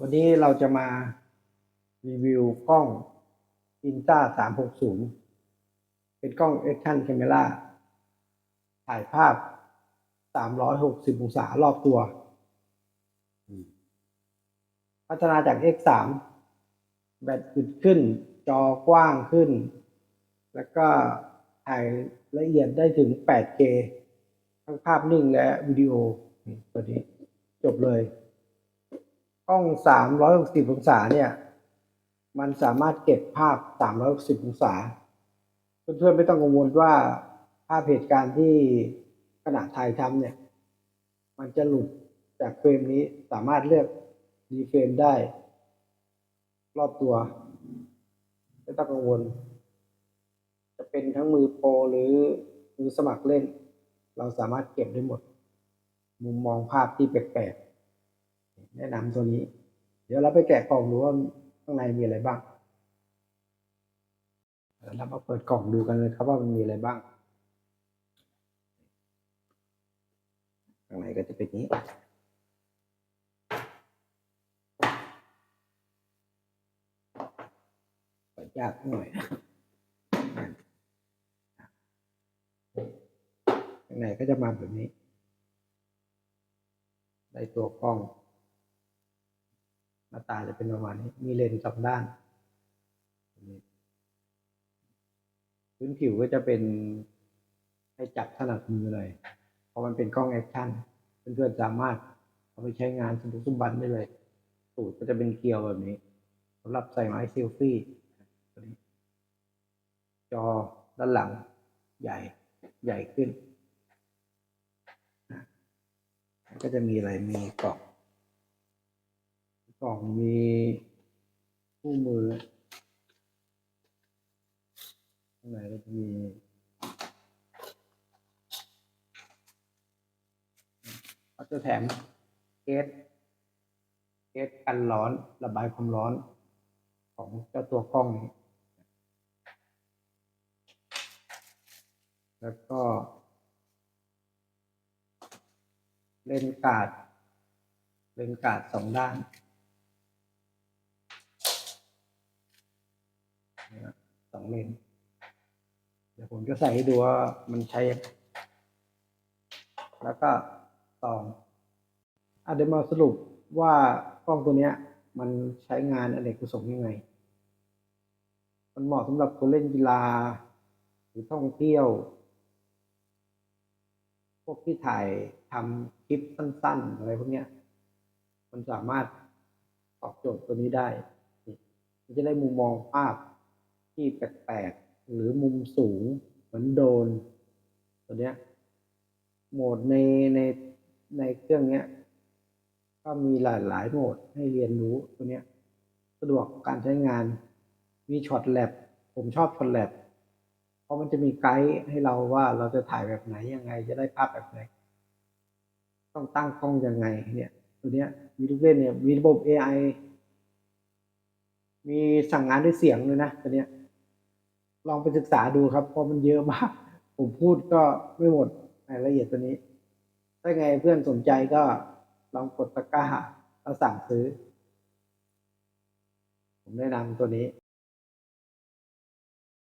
วันนี้เราจะมารีวิวกล้อง Insta 360 เป็นกล้อง Action Camera ถ่ายภาพ 360 องศารอบตัว พัฒนาจาก X3 แบตอึดขึ้น จอกว้างขึ้น แล้วก็ถ่ายละเอียดได้ถึง 8K ทั้งภาพนิ่งและวิดีโอตัวนี้จบเลย กล้อง 360 องศาเนี่ย มันสามารถเก็บภาพ 360 องศา เพื่อนๆไม่ต้องกังวลว่าภาพเหตุการณ์ที่ขณะถ่ายทำเนี่ย มันจะหลุดจากเฟรมนี้สามารถเลือกรีเฟรมได้ รอบตัว ไม่ต้องกังวล จะเป็นทั้งมือโปรหรือมือสมัครเล่น เราสามารถเก็บได้หมด มุมมองภาพที่แปลกๆ แนะนำตัวนี้ เดี๋ยวเราไปแกะกล่องดูว่าข้างในมีอะไรบ้างเดี๋ยวเรามาเปิดกล่องดูกันเลยครับว่ามันมีอะไรบ้าง ข้างในก็จะเป็นนี้เปิดยากหน่อยข้างในก็จะมาแบบนี้ ได้ตัวกล้อง หน้าตาจะเป็นประมาณนี้ มีเลนส์สองด้าน พื้นผิวก็จะเป็นให้จับถนัดมือเลยเพราะมันเป็นกล้องแอคชั่น เพื่อนๆสามารถเอาไปใช้งานสมบุกสมบันได้เลย สูตรก็จะเป็นเกลียวแบบนี้สำหรับใส่ไม้เซลฟี่จอด้านหลังใหญ่ใหญ่ขึ้น ก็จะมีอะไรมีกล่อง ล่องมีคู่มือข้างในก็จะมีเขาจะแถมเกสเกสกันร้อนระบายความร้อนของเจ้าตัวกล้องนี้แล้วก็ เลนส์กาด เลนส์กาดสองด้านนะครับสอง เลน เดี๋ยวผมจะใส่ให้ดูว่ามันใช้ แล้วก็ตองอะเดี๋ยวมาสรุปว่ากล้องตัวเนี้ย มันใช้งานอเนกประสงค์ยังไง มันเหมาะสำหรับคนเล่นกีฬา หรือท่องเที่ยว พวกที่ถ่ายทำคลิปสั้น ๆ อะไรพวกเนี้ย มันสามารถตอบโจทย์ตัวนี้ได้ มันจะได้มุมมองภาพ ที่แปลกๆหรือมุมสูงเหมือนโดนตัวเนี้ยโหมดในในในเครื่องเนี้ยก็มีหลายหลายโหมดให้เรียนรู้ตัวเนี้ยสะดวกการใช้งานมีช็อตแลบผมชอบช็อตแลบเพราะมันจะมีไกด์ให้เราว่าเราจะถ่ายแบบไหนยังไง จะได้ภาพแบบไหน ต้องตั้งกล้องยังไงเนี่ย ตัวเนี้ยมีลูกเล่นเนี่ยมีระบบ AI มีสั่งงานด้วยเสียงเลยนะตัวเนี้ย ลองไปศึกษาดูครับ เพราะมันเยอะมาก ผมพูดก็ไม่หมดรายละเอียดตัวนี้ ถ้าไงเพื่อนสนใจก็ลองกดตะกร้าแล้วสั่งซื้อ ผมแนะนำตัวนี้